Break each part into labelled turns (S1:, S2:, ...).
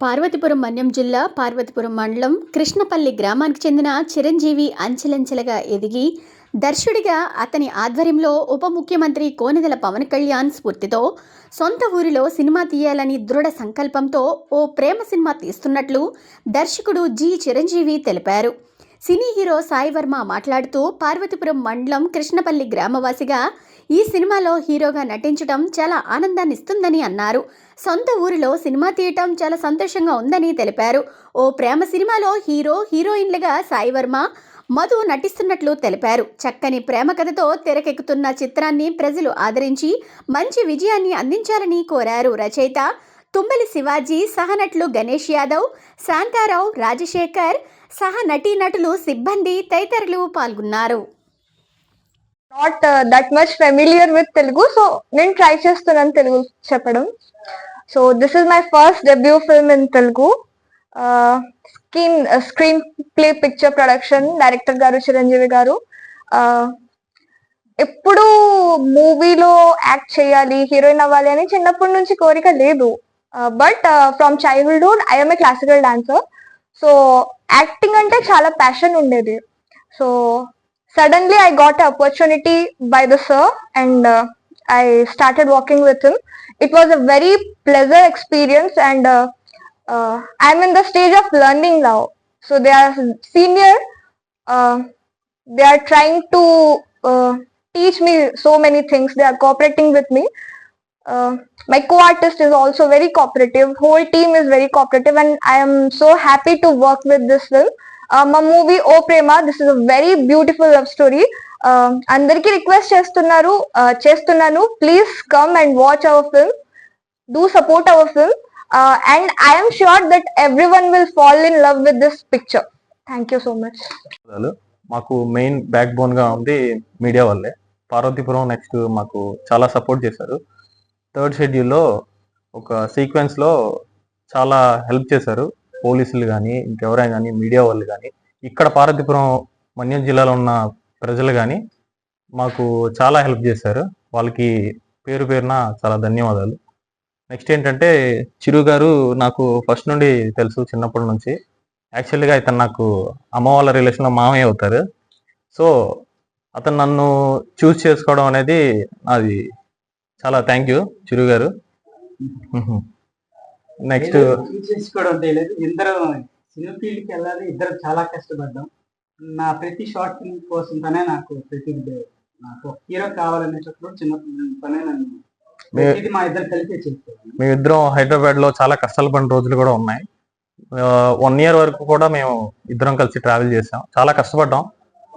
S1: పార్వతీపురం మన్యం జిల్లా పార్వతీపురం మండలం కృష్ణపల్లి గ్రామానికి చెందిన చిరంజీవి అంచెలంచెలుగా ఎదిగి దర్శుడిగా అతని ఆధ్వర్యంలో ఉప ముఖ్యమంత్రి కోనెదల పవన్ కళ్యాణ్ స్ఫూర్తితో సొంత ఊరిలో సినిమా తీయాలని దృఢ సంకల్పంతో ఓ ప్రేమ సినిమా తీస్తున్నట్లు దర్శకుడు జి చిరంజీవి తెలిపారు. సినీ హీరో సాయి వర్మ మాట్లాడుతూ పార్వతీపురం మండలం కృష్ణపల్లి గ్రామవాసిగా ఈ సినిమాలో హీరోగా నటించడం చాలా ఆనందాన్ని ఇస్తుందని అన్నారు. సొంత ఊరిలో సినిమా తీయటం చాలా సంతోషంగా ఉందని తెలిపారు. ఓ ప్రేమ సినిమాలో హీరో హీరోయిన్లుగా సాయి వర్మ మధు నటిస్తున్నట్లు తెలిపారు. చక్కని ప్రేమ కథతో తెరకెక్కుతున్న చిత్రాన్ని ప్రజలు ఆదరించి మంచి విజయాన్ని అందించాలని కోరారు. రచయిత తుమ్మలి శివాజీ సహనటులు గణేష్ యాదవ్ శాంతారావు రాజశేఖర్ సహ నటీనటులు సిబ్బంది తదితరులు పాల్గొన్నారు.
S2: Not that much familiar with Telugu so నేను ట్రై చేస్తున్నాను తెలుగు చెప్పడం. So this is my first debut film in Telugu screen screenplay picture production director గారు చిరంజీవి గారు. Uh, ఎప్పుడు మూవీలో యాక్ట్ చేయాలి హీరోయిన్ అవ్వాలి అని చిన్నప్పటి నుంచి కోరిక లేదు. But from childhood I'm a classical dancer so acting అంటే చాలా ప్యాషన్ ఉండేది. So suddenly I got an opportunity by the sir and uh, I started working with him. It was a very pleasant experience and uh, uh, I'm in the stage of learning now. So they are senior. Uh, they are trying to uh, teach me so many things. They are cooperating with me. Uh, my co-artist is also very cooperative. Whole team is very cooperative, and I am so happy to work with this film. మా movie oh Prema this is a very beautiful love story అందరికీ request చేస్తున్నారు చేస్తున్నాను. Please come and watch our film do support our film and I'm sure that every one will fall in love with this picture thank you so much
S3: మాకు main బ్యాక్ బోన్గా ఉంది media వాళ్ళే. Parvathipuram next మాకు చాలా support చేశారు. Third షెడ్యూల్లో ఒక సీక్వెన్స్లో చాలా హెల్ప్ చేశారు. పోలీసులు కానీ ఇంకెవరైనా కానీ మీడియా వాళ్ళు కానీ ఇక్కడ పార్వతీపురం మన్యం జిల్లాలో ఉన్న ప్రజలు కానీ మాకు చాలా హెల్ప్ చేశారు. వాళ్ళకి పేరు పేరున చాలా ధన్యవాదాలు. నెక్స్ట్ ఏంటంటే చిరు గారు నాకు ఫస్ట్ నుండి తెలుసు చిన్నప్పటి నుంచి. యాక్చువల్గా ఇతను నాకు అమ్మ వాళ్ళ రిలేషన్లో మామయ్య అవుతారు. సో అతను నన్ను చూస్ చేసుకోవడం అనేది అది చాలా థ్యాంక్ యూ చిరు గారు. నెక్స్ట్
S4: తెలియదు. ఇద్దరు సినిమా ఫీల్డ్కి వెళ్ళాలి. ఇద్దరు చాలా కష్టపడ్డాం. నా ప్రతి షార్ట్ ఫిల్మ్ కోసం తనే నాకు ప్రతి నాకు హీరో కావాలనేటప్పుడు చిన్నప్పుడు తనే నన్ను
S3: మీ-
S4: మా ఇద్దరు కలిపే చేసేవాళ్ళం.
S3: మేమిద్దరం హైదరాబాద్లో చాలా కష్టాలు పడిన రోజులు కూడా ఉన్నాయి. వన్ ఇయర్ వరకు కూడా మేము ఇద్దరం కలిసి ట్రావెల్ చేసాం చాలా కష్టపడ్డాం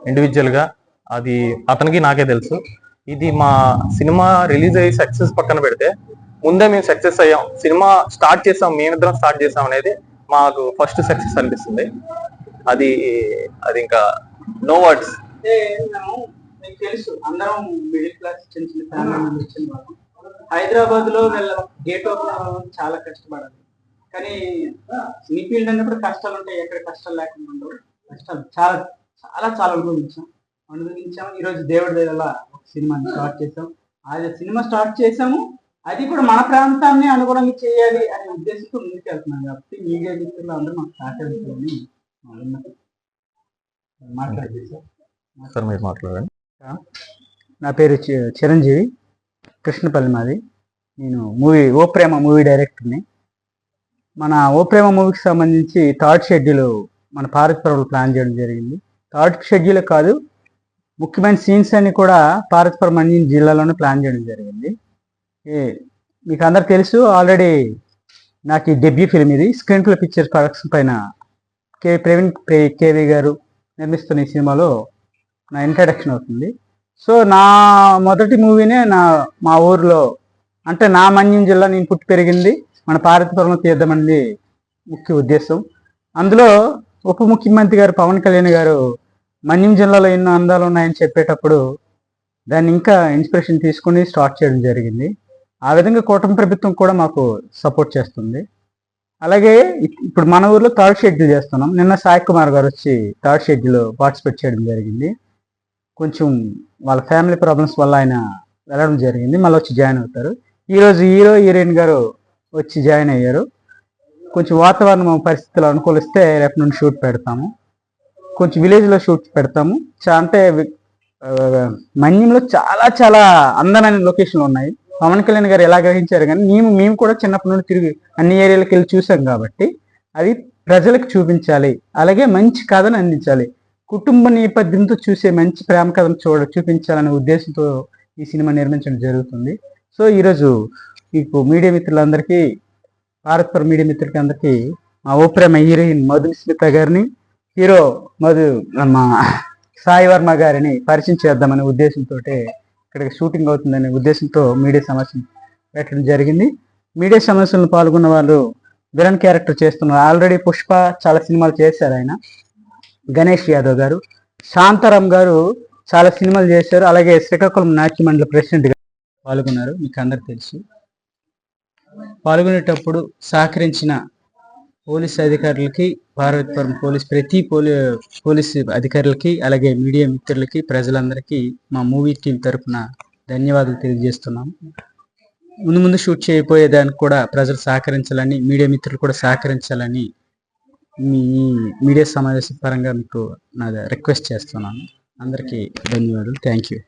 S3: ఇండివిజువల్గా. అది అతనికి నాకే తెలుసు. ఇది మా సినిమా రిలీజ్ అయ్యి సక్సెస్ పక్కన పెడితే ముందే మేము సక్సెస్ అయ్యాం. సినిమా స్టార్ట్ చేసాం మేమిద్దరం స్టార్ట్ చేసాం అనేది మాకు ఫస్ట్ సక్సెస్ అనిపిస్తుంది. అది అది ఇంకా నో వర్డ్స్
S4: మీకు తెలుసు. అందరం మిడిల్ క్లాస్ చిన్న చిన్న ఫ్యామిలీ నుండి హైదరాబాద్లో గేట్ చాలా కష్టపడాలి. కానీ సినీ ఫీల్డ్ అన్నప్పుడు కష్టాలు ఉంటాయి. ఎక్కడ కష్టాలు లేకుండా ఉండవు. కష్టాలు చాలా చాలా చాలా అనుభవించాం. అనుభవించాం. ఈరోజు దేవుడి దగ్గర ఒక సినిమాని స్టార్ట్ చేసాం. అది సినిమా స్టార్ట్ చేసాము. అది కూడా మన ప్రాంతాన్ని అనుగుణంగా చేయాలి అనే ఉద్దేశంతో ముందుకు వెళ్తున్నాం కాబట్టి మీడియా మిత్రులు అందరూ మాకు సహకరించాలని సార్.
S3: మీరు మాట్లాడండి.
S5: నా పేరు చిరంజీవి. కృష్ణపల్లి మాది. నేను మూవీ ఓ ప్రేమ మూవీ డైరెక్టర్ని. మన ఓ ప్రేమ మూవీకి సంబంధించి థర్డ్ షెడ్యూల్ మన పార్వతీపురంలో ప్లాన్ చేయడం జరిగింది. థర్డ్ షెడ్యూల్ కాదు ముఖ్యమైన సీన్స్ అన్ని కూడా పార్వతీపురం అన్ని జిల్లాలోనే ప్లాన్ చేయడం జరిగింది. మీకు అందరు తెలుసు ఆల్రెడీ నాకు ఈ డెబ్యూ ఫిల్మ్ ఇది. స్క్రీన్ ప్లే పిక్చర్ ప్రొడక్షన్ పైన కే ప్రవీణ్ కేవి కేవీ గారు నిర్మిస్తున్న ఈ సినిమాలో నా ఇంట్రడక్షన్ అవుతుంది. సో నా మొదటి మూవీనే నా మా ఊర్లో అంటే నా మన్యం జిల్లా నేను పుట్టి పెరిగింది. మన పార్వతీపురంలో తీద్దామనేది ముఖ్య ఉద్దేశం. అందులో ఉప ముఖ్యమంత్రి గారు పవన్ కళ్యాణ్ గారు మన్యం జిల్లాలో ఎన్నో అందాలు ఉన్నాయని చెప్పేటప్పుడు దాన్ని ఇంకా ఇన్స్పిరేషన్ తీసుకుని స్టార్ట్ చేయడం జరిగింది. ఆ విధంగా కూటమి ప్రభుత్వం కూడా మాకు సపోర్ట్ చేస్తుంది. అలాగే ఇప్పుడు మన ఊర్లో థర్డ్ షెడ్యూల్ చేస్తున్నాం. నిన్న సాయి కుమార్ గారు వచ్చి థర్డ్ షెడ్యూల్ పార్టిసిపేట్ చేయడం జరిగింది. కొంచెం వాళ్ళ ఫ్యామిలీ ప్రాబ్లమ్స్ వల్ల ఆయన వెళ్ళడం జరిగింది. మళ్ళీ వచ్చి జాయిన్ అవుతారు. ఈరోజు హీరో హీరోయిన్ గారు వచ్చి జాయిన్ అయ్యారు. కొంచెం వాతావరణం పరిస్థితులు అనుకూలిస్తే రేపు నుండి షూట్ పెడతాము. కొంచెం విలేజ్లో షూట్ పెడతాము. చా అంటే మన్యంలో చాలా చాలా అందమైన లొకేషన్లు ఉన్నాయి. పవన్ కళ్యాణ్ గారు ఎలా గ్రహించారు కానీ మేము మేము కూడా చిన్నప్పటి నుండి తిరిగి అన్ని ఏరియాలకు వెళ్ళి చూసాం కాబట్టి అది ప్రజలకు చూపించాలి. అలాగే మంచి కథను అందించాలి. కుటుంబ నేపథ్యంతో చూసే మంచి ప్రేమ కథను చూడ చూపించాలనే ఉద్దేశంతో ఈ సినిమా నిర్మించడం జరుగుతుంది. సో ఈరోజు మీకు మీడియా మిత్రులందరికీ భారత్పర మీడియా మిత్రులకి అందరికీ మా ఓ ప్రేమ హీరోయిన్ మధుస్మిత గారిని హీరో మధు మా సాయి వర్మ గారిని పరిచయం చేద్దామనే ఉద్దేశంతో ఇక్కడ షూటింగ్ అవుతుందనే ఉద్దేశంతో మీడియా సమస్య పెట్టడం జరిగింది. మీడియా సమస్యలను పాల్గొన్న వాళ్ళు విలన్ క్యారెక్టర్ చేస్తున్నారు. ఆల్రెడీ పుష్ప చాలా సినిమాలు చేశారు ఆయన. గణేష్ యాదవ్ గారు శాంతారాం గారు చాలా సినిమాలు చేశారు. అలాగే శ్రీకాకుళం నాట్య మండలి ప్రెసిడెంట్ పాల్గొన్నారు. మీకు అందరికి తెలుసు. పాల్గొనేటప్పుడు సహకరించిన పోలీస్ అధికారులకి భారతపురం పోలీస్ ప్రతి పోలీ పోలీస్ అధికారులకి అలాగే మీడియా మిత్రులకి ప్రజలందరికీ మా మూవీ టీం తరఫున ధన్యవాదాలు తెలియజేస్తున్నాం. ముందు ముందు షూట్ చేయబోయేదానికి కూడా ప్రజలు సహకరించాలని మీడియా మిత్రులు కూడా సహకరించాలని మీ మీడియా సమావేశం పరంగా మీకు నా రిక్వెస్ట్ చేస్తున్నాను. అందరికీ ధన్యవాదాలు. Thank you.